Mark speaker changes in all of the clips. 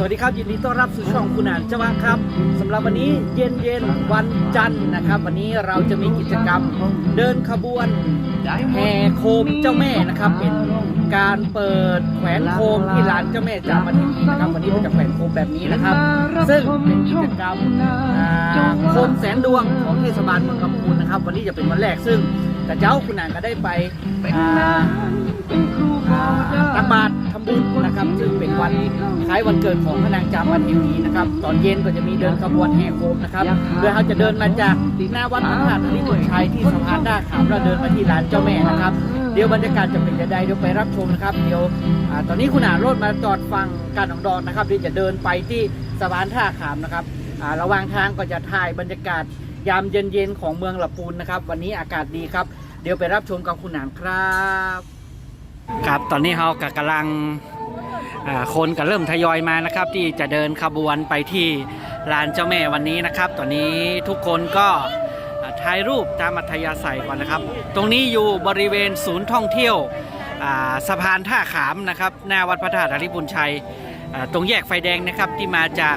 Speaker 1: สวัสดีครับยินดีต้อนรับสู่ช่องคุณอ่านจวะครับสำหรับวันนี้เย็นเย็นวันจันทร์นะครับ วันนี้เราจะมีกิจกรรมเดินขบวนแห่โคมเจ้าแม่นะครับ เป็นการเปิดแขวนโคมที่ลานเจ้าแม่จามาทีนีนะครับ วันนี้เราจะแขวนโคมแบบนี้นะครับ ซึ่งเป็นกิจกรรมโคมแสนดวงของเทศบาลเมืองลำพูนนะครับ วันนี้จะเป็นวันแรกซึ่งแต่เจ้าคุณอ่านก็ได้ไป ตักบาตรทำบุญนะครับซึ่งเป็นวันคล้ายวันเกิดของพระนางจามันเทวีนะครับ ตอนเย็นก็จะมีเดินขบวนแห่โคมนะครับโดยเขาจะเดินมาจากหน้าวัดพระธาตุอริบุญชัยที่สะพานหน้าขามแล้วเดินมาที่ลานเจ้าแม่นะครับ เดี๋ยวบรรยากาศจะเป็นยังไงเดี๋ยวไปรับชมนะครับ เดี๋ยวอตอนนี้คุณอาโรดมาจอดฟังการของดอนนะครับเดี๋ยวจะเดินไปที่สะพานท่าขามนะครับระหว่างทางก็จะถ่ายบรรยากาศยามเย็นๆของเมืองละปูนนะครับ วันนี้อากาศดีครับ เดี๋ยวไปรับชมกับคุณหนานครับ ตอนนี้เรากำลังคนก็เริ่มทยอยมานะครับ ที่จะเดินขบวนไปที่ลานเจ้าแม่วันนี้นะครับ ตอนนี้ทุกคนก็ถ่ายรูปตามอัธยาศัยก่อนนะครับ ตรงนี้อยู่บริเวณศูนย์ท่องเที่ยวสะพานท่าขามนะครับ หน้าวัดพระธาตุอริบุญชัย ตรงแยกไฟแดงนะครับที่มาจาก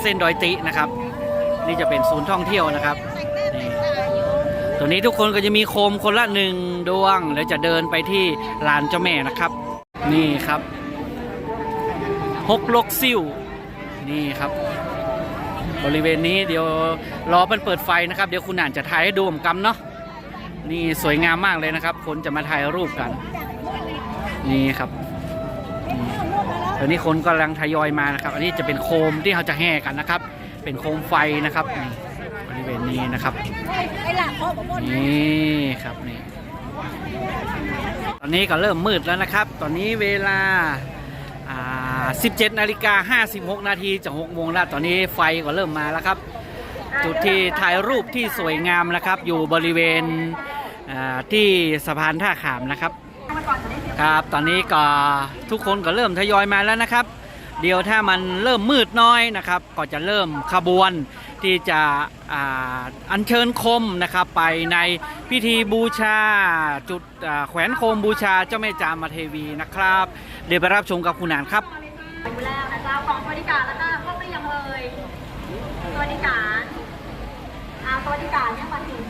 Speaker 1: เส้นดอยตินะครับ นี่จะเป็นศูนย์ท่องเที่ยวนะครับ ตรงนี้ทุกคนก็จะมีโคมคนละหนึ่งดวงแล้วจะเดินไปที่ลานเจ้าแม่นะครับ นี่ครับฮกลกซิ่วนี่ครับ บริเวณนี้เดี๋ยวรอมันเปิดไฟนะครับ เดี๋ยวคุณอ่านจะถ่ายให้ดูผมกำเนาะนี่สวยงามมากเลยนะครับ คนจะมาถ่ายรูปกัน นี่ครับอืมตอนนี้คนกำลังทยอยมานะครับ อันนี้จะเป็นโคมที่เขาจะแห่กันนะครับ เป็นโคมไฟนะครับนี่บ ริเวณนี้นะครับนี่ครับนี่ตอนนี้ก็เริ่มมืดแล้วนะครับ ตอนนี้เวลา 17นาฬิกา56 นาทีจะ6โมงแล้วตอนนี้ไฟก็เริ่มมาแล้วครับ จุดที่ถ่ายรูปที่สวยงามนะครับ อยู่บริเวณที่สะพานท่าขามนะครับครับ ตอนนี้ก็ทุกคนก็เริ่มทยอยมาแล้วนะครับ เดี๋ยวถ้ามันเริ่มมืดน้อยนะครับ ก็จะเริ่มขบวน ที่จะอัญเชิญคมนะครับไปในพิธีบูชาจุดแขวนโคมบูชาเจ้าแม่จามาเทวีนะครับ เดี๋ยวไปรับชมกับคุณนานครับ
Speaker 2: ดูแล้วนะเจ้าของสวัสดิการแล้วก็พวกไม่ยังเลยสวัสดิการอาสวัสดิการเนี่ยมาถึง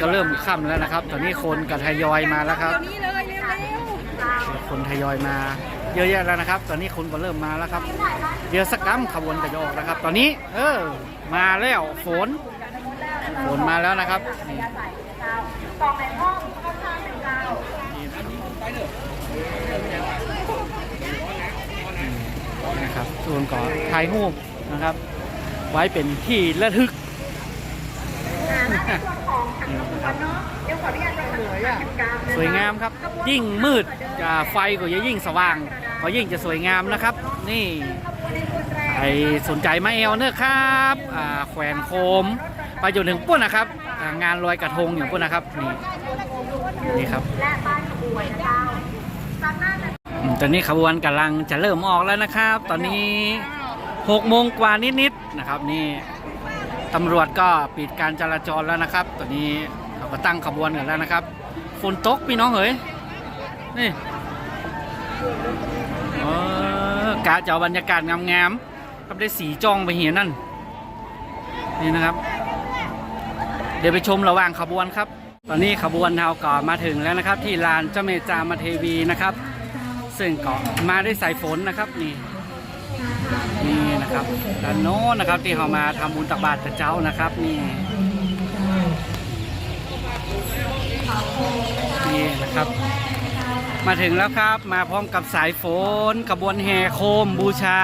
Speaker 2: ก็เริ่ม
Speaker 1: ค่ำแล้วนะครับ ตอนนี้คนก็ทยอยมาแล้วครับ
Speaker 2: เจ้า
Speaker 1: คนทยอยมาเยอะแยะแล้วนะครับ ตอนนี้คนก็เริ่มมาแล้วครับ เดี๋ยวสักกัมขบวนกระยออกนะครับ ตอนนี้ เออ มาแล้วฝน ฝนมาแล้วนะครับนี่
Speaker 2: ใส่เจ้ากองในห้องข้างๆเป็นเจ้า
Speaker 1: นะครับส่วนก่อนถ่ายรูปนะครับ ไว้เป็นที่ระลึก
Speaker 2: สัมพันธ์กิจกรรมนะคะ
Speaker 1: สวยงามครับ ยิ่งมืดอ่าไฟก็จะยิ่งสว่าง ก็ยิ่งจะสวยงามนะครับ นี่ใครสนใจมาเอลเนอะครับอ่าแขวนโคมไปจนถึงปุ้นนะครับอ่างานลอยกระทงอย่างปุ้นนะครับ นี่นี่ครับ
Speaker 2: และบ้านขบวนนะเจ้าจากนั้นนะ
Speaker 1: อืมตอนนี้ขบวนกำลังจะเริ่มออกแล้วนะครับ ตอนนี้6โมงกว่านิดๆนะครับนี่ ตำรวจก็ปิดการจราจรแล้วนะครับ ตอนนี้เขาก็ตั้งขบวนกันแล้วนะครับ ฝนตกพี่น้องเอ๋ยนี่เออกะจะเอาบรรยากาศงามๆครับได้สีจ้องไปเหียนั่น นี่นะครับ เดี๋ยวไปชมระหว่างขบวนครับ ตอนนี้ขบวนเราก็มาถึงแล้วนะครับ ที่ลานเจ้าเมจามาเทวีนะครับ ซึ่งก็มาได้สายฝนนะครับนี่ นี่นะครับด้านโน้นนะครับที่เขามาทำบุญตักบาตรเจ้านะครับนี่นี่นะครับ มาถึงแล้วครับมาพร้อมกับสายฝนขบวนแห่โคมบูชา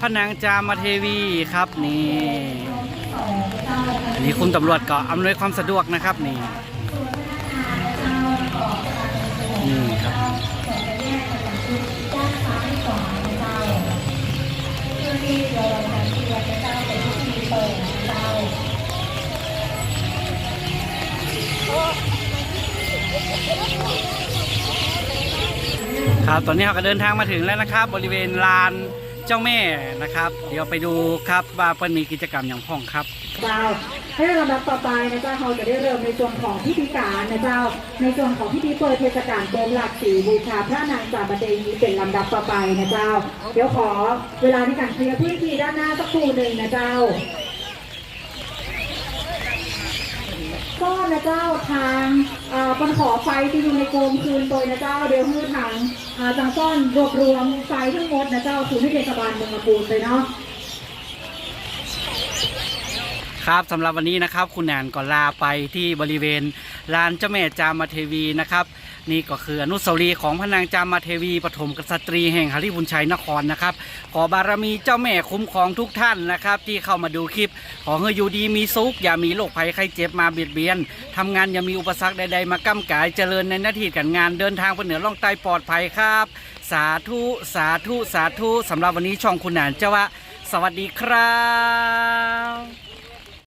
Speaker 1: พระนางจามาเทวีครับนี่อันนี้คุณตำรวจก็อำนวยความสะดวกนะครับนี่ ครับตอนนี้เราก็เดินทางมาถึงแล้วนะครับ บริเวณลานเจ้าแม่นะครับ เดี๋ยวไปดูครับว่าเปิ้นมีกิจกรรมอย่างพ่องครับ
Speaker 3: เจ้าให้ลำดับต่อไปนะเจ้าเราจะได้เริ่มในส่วนของพิธีการนะเจ้า ในส่วนของพิธีเปิดเทศกาลโกมหลักสีบูชาพระนางจามเทวีเป็นลำดับต่อไปนะเจ้า เดี๋ยวขอเวลาในการเคลียร์พื้นที่ด้านหน้าสักครู่หนึ่งนะเจ้าก็นะเจ้าทางอ่อปันขอไฟที่อยู่ในโกมคืนโดยนะเจ้าเดี๋ยวมือทางอ่าจังซ่อนรวบรวมไฟทั้งหมดนะเจ้าสู่ที่เทศบาลเมืองลำพูนเลยเนาะ
Speaker 1: ครับสำหรับวันนี้นะครับคุณแหนก็ลาไปที่บริเวณลานเจ้าแม่จามาเทวีนะครับ นี่ก็คืออนุสาวรีย์ของพระนางจามาเทวีปฐมกษัตรีแห่งหริบุญชัยนครนะครับ ขอบารมีเจ้าแม่คุ้มครองทุกท่านนะครับ ที่เข้ามาดูคลิป ขอให้อยู่ดีมีสุขอย่ามีโรคภัยไข้เจ็บมาเบียดเบียนทำงานอย่ามีอุปสรรคใดๆมาก้ำกายเจริญในหน้าที่การงานเดินทางไปเหนือล่องใต้ปลอดภัยครับ สาธุสาธุสาธุสำหรับวันนี้ช่องคุณแหนนเจ้าวะสวัสดีครับ